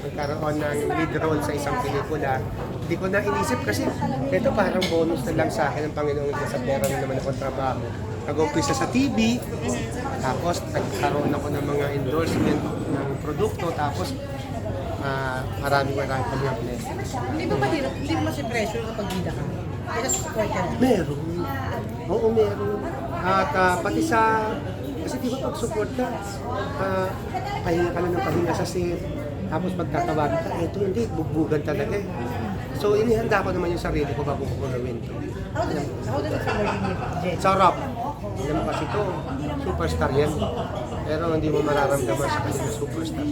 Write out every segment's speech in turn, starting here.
magkaroon ng lead role sa isang pelikula. Hindi ko na inisip kasi ito parang bonus na lang sa akin ng Panginoon sa pera na naman akong trabaho. Nag-umpisa sa TV, tapos nagkaroon ako ng mga endorsement ng produkto, tapos ah, maraming maraming kami ang blessings. Hindi ba mahirap? Hindi mo kasi pressure kapag bida ka? Kaya support ka na. Meron. Oo, meron. At ah, pati sa... Kasi di ba pag support ka, ah, pahinga ka lang ng pahinga sa set. Tapos magtatawag ka, eto hindi, bugbugan talaga eh. So inihanda ko naman yung sarili ko bago ko gawin to. How did, how did it working with? Sarap. Alam mo kasi to, superstar yan. Pero hindi mo mararamdaman sa kanya na superstar.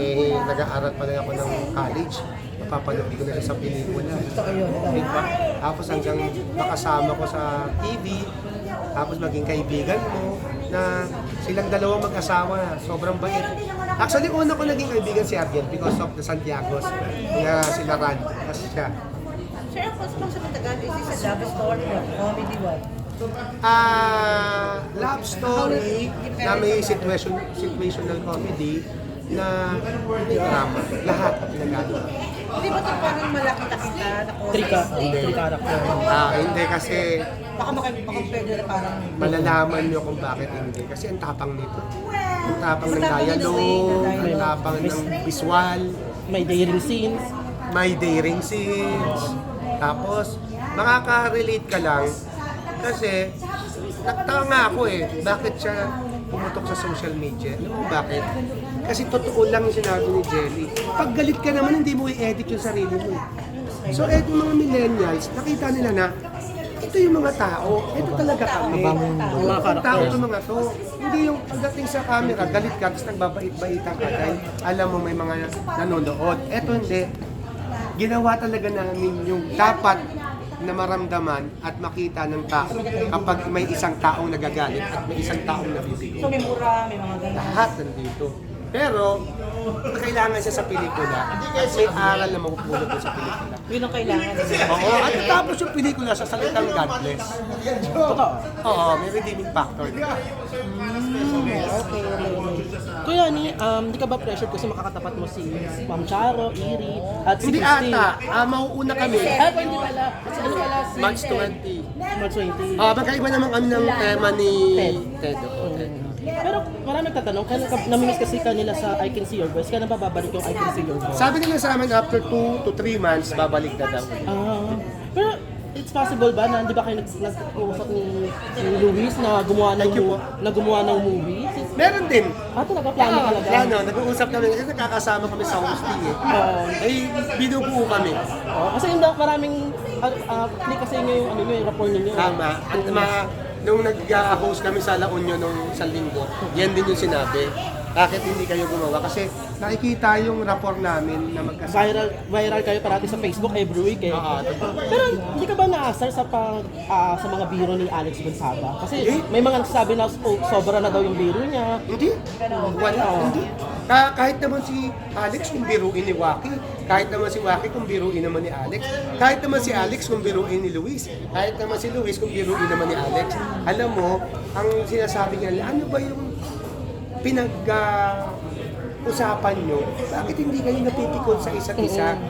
Eh, nag-aaral pa lang ako ng college. Mapapanood ko na sa pelikula. Diba? Tapos hanggang makasama ko sa TV, tapos maging kaibigan mo, na silang dalawang mag-asawa na sobrang bait. Actually, una ko naging kaibigan si Arjen because of the Santiago's. Kaya sila Rand, kasi siya. Sir, ang pang sa Matagal, is this a love story or comedy what? Ah, love story na may situation, situational comedy na drama. Lahat pinagano. Hindi ba ito parang malaki-kita na comedy? Trika, three character. Ah, hindi kasi Baka makakompare na parang malalaman nyo kung bakit hindi. Kasi ang tapang nito. Ang tapang ng na dialogue, ang tapang ng visual, May daring scenes. may daring scenes. Tapos, makaka-relate ka lang kasi nagtaka nga ako eh, bakit siya pumutok sa social media. Alam mo bakit? Kasi totoo lang yung sinabi ni Jelly. Pag galit ka naman, hindi mo i-edit yung sarili mo eh. So, eto mga millennials, nakita nila na ito yung mga tao, ito talaga kami. Mga Ang tao to mga to. Hindi yung pagdating sa camera, galit ka, tapos nagbabait-baitan ka dahil alam mo may mga nanonood. Ito hindi. Ginawa talaga namin yung dapat na maramdaman at makita ng tao kapag may isang taong nagagalit at may isang taong nabibigo. So may mura, may mga ganyan. Lahat nandito. Pero, kailangan siya sa pelikula at may aral na mapupulot doon sa pelikula. Yun ang kailangan. Oo, at tapos yung pelikula sa salitang God bless. Totoo. Oo, may redeeming factor. Okay, okay. Kuya ni, um, di ka ba pressured kasi makakatapat mo si Ma'am Charo, Iri, at si Hindi Christine? ata, ah, mauuna kami. Ah, hindi pala. Si ano pala si March Ted. 20. March 20. Ah, magkaiba naman kami ng tema ni Ted. Ted. oo, Ted. Pero marami nagtatanong, kailan ka, namimiss kasi kanila sa I Can See Your Voice, kailan ba babalik yung I Can See Your Voice? Sabi nila sa amin after 2 to 3 months, babalik na daw. Ah, pero it's possible ba na hindi ba kayo nag- nag-uusap ni, ni Luis na gumawa ng Thank you po. na gumawa ng movie? Meron din. Ah, talaga plano Ah, talaga. Plano, nag-uusap kami kasi nagkakasama kami sa hosting eh. Oo. Ay, binubuo kami. Oo, kasi yung maraming uh, uh, click kasi inyo yung ano nyo, yung rapport ninyo. Tama. At mga, nung nag-host kami sa La Union nung isang linggo, yan din yung sinabi. Bakit hindi kayo gumawa? Kasi nakikita yung rapport namin na magkasama. Viral viral kayo parati sa Facebook every week eh. Oo, totoo. Pero hindi ka ba naasar sa pang ah, sa mga biro ni Alex Gonzaga? Kasi Eh? may mga nagsasabi na oh, sobra na daw yung biro niya. Hindi. Wala. Hindi. Ka- kahit naman si Alex kung biruin ni Waki, kahit naman si Waki kung biruin naman ni Alex, kahit naman si Alex kung biruin ni Luis, kahit naman si Luis kung biruin naman ni Alex. Alam mo, ang sinasabi niya, ano ba yung pinag ah, usapan nyo? Bakit hindi kayo napipikon sa isa't isa?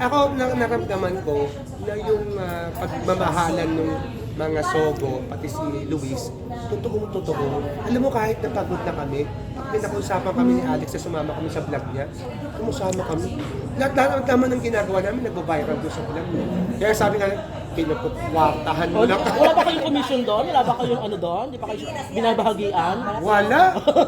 Ako, na naramdaman ko na yung ah, pagmamahalan ng mga Sogo, pati si Luis, totoong totoo. Alam mo, kahit napagod na kami, pag pinag-usapan kami ni Alex na sumama kami sa vlog niya, kumusama kami. Lahat lahat ang tama ng ginagawa namin, nagbo-viral doon sa vlog niya. Kaya sabi nga, pinapukwartahan mo lang. wala ba kayong commission doon? Wala ba kayong ano doon? Di ba kayo binabahagian? Wala!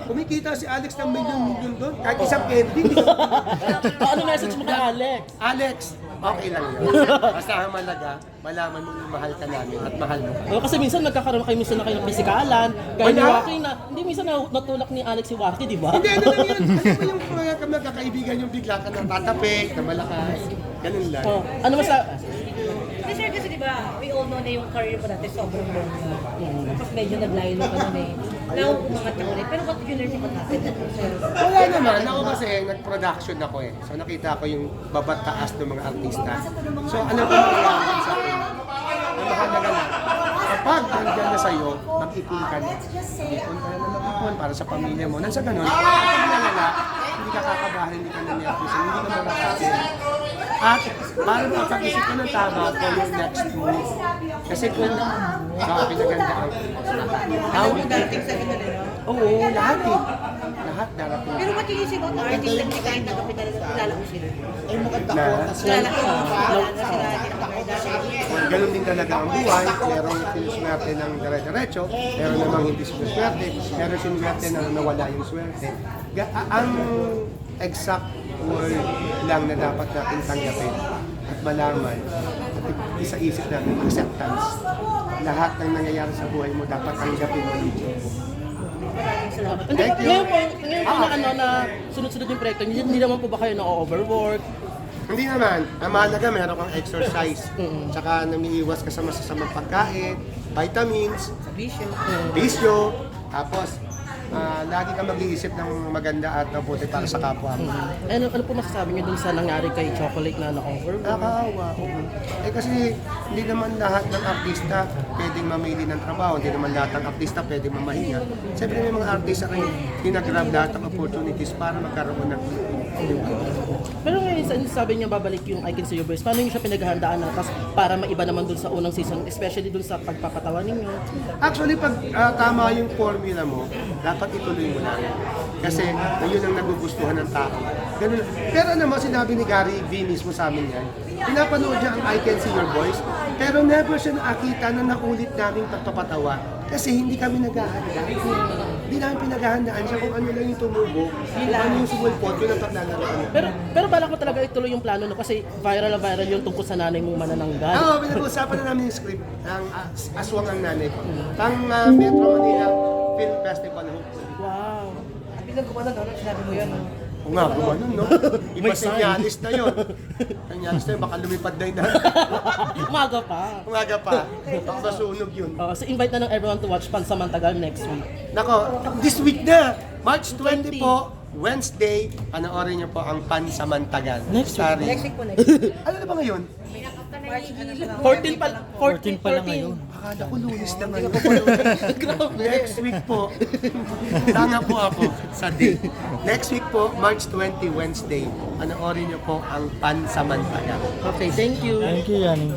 Kumikita si Alex ng milyon-milyon doon. Kahit isang ending. Ano message mo kay Alex? Alex, okay lang yun. Basta ang malaga, malaman mo yung mahal ka namin at mahal mo ka. Oh, kasi minsan nagkakaroon kayo minsan na kayo ng pisikalan. Kaya ni Wala. Waki na, hindi minsan na, natulak ni Alex si Waki, di ba? Hindi, ano lang yun. Alam mo yung mga magkakaibigan yung bigla ka nang tatapik, na malakas. Ganun lang. Oh, ano masa... Kasi sir, kasi di ba, we all know na yung career mo dati sobrang bongga. Tapos medyo naglaylo ka nun eh. Now, umangat ka ulit. Pero what did you learn from that? Sir? Wala naman. Ako kasi nag-production ako eh. So nakita ko yung babat taas ng mga artista. So alam ko sa akin. Ang mahalaga lang. Kapag nandiyan na sa'yo, mag-ipon ka na. Ipon ka na na mag-ipon para sa pamilya mo. Nang sa ganun, nalala, hindi ka kakabahan, hindi ka na-nervous, hindi ka malakasin. At para makapag-isip ka ng tama for your next move. Kasi kung sa pinagandaan, Alam mo dating sa no? oo, lahat eh. Lahat darating. Pero ba't yung isip mo, artist na hindi kahit nagkapital na kilala ko sila. Ay, maganda Na? Kilala ko, kilala sila, kilala Ganun din talaga ang buhay. Merong sinuswerte ng dire-diretso, meron namang hindi sinuswerte, meron sinuswerte na nawala yung swerte. Ang exact word lang na dapat natin tanggapin at malaman at isa-isip natin, acceptance. Lahat ng nangyayari sa buhay mo dapat tanggapin mo yung Hindi, Thank you. ngayon po, ngayon po na ano na sunod-sunod yung proyekto, hindi, hindi naman po ba kayo na-overwork? Hindi naman. Ang mahalaga, meron kang exercise. Tsaka namiiwas ka sa masasamang pagkain, vitamins, bisyo. bisyo, tapos ah, lagi kang mag-iisip ng maganda at mabuti para sa kapwa mo. Ano, ano po masasabi niyo dun sa nangyari kay Chocolate na na-overwork? Nakakaawa. oo. Eh kasi hindi naman lahat ng artista pwedeng mamili ng trabaho. Hindi naman lahat ng artista pwedeng mamahinga. Siyempre may mga artista rin pinagrab lahat ng opportunities para magkaroon ng Pero ngayon, sa- sabi niya babalik yung I Can See Your Voice. Paano niyo siya pinaghahandaan na tas para maiba naman dun sa unang season, especially dun sa pagpapatawa ninyo? Actually, pag ah, tama yung formula mo, dapat ituloy mo lang. Kasi yun ang nagugustuhan ng tao. Ganun. Pero naman sinabi ni Gary V mismo sa amin yan, pinapanood niya ang I Can See Your Voice, pero never siya nakakita na naulit naming pagpapatawa. Kasi hindi kami naghahanda. Hindi namin pinaghahandaan siya kung ano lang yung tumubo, kung ano yung sumulpot, yun ang niya. Pero pero balak ko talaga ituloy yung plano no kasi viral na viral yung tungkol sa nanay mong manananggal. Oo, pinag-uusapan na namin yung script ng As- Aswang ang Nanay ko. Pang ah, Metro Manila Film Festival. Wow. Pinag ko pa na, no? Sinabi mo yun, no? Oo nga, gumanon, no? Iba senyalis na yun. Senyalis na yun, baka lumipad na yun. Umaga pa. Umaga pa, baka masunog yun. Uh, so invite na ng everyone to watch Pansamantagal next week. Nako, this week na, March 20 po, Wednesday, panoorin niyo po ang Pansamantagal. Next week. Starring- Next week po, next week. Ano na ba ngayon? March, ano lang. 14 pa 14 pa lang ngayon. Akala ko lunes na ngayon. Next week po. Tanga po ako sa day. Next week po, March 20, Wednesday. Panoorin niyo po ang Pansamantagal. Okay, thank you. Thank you, Yanni.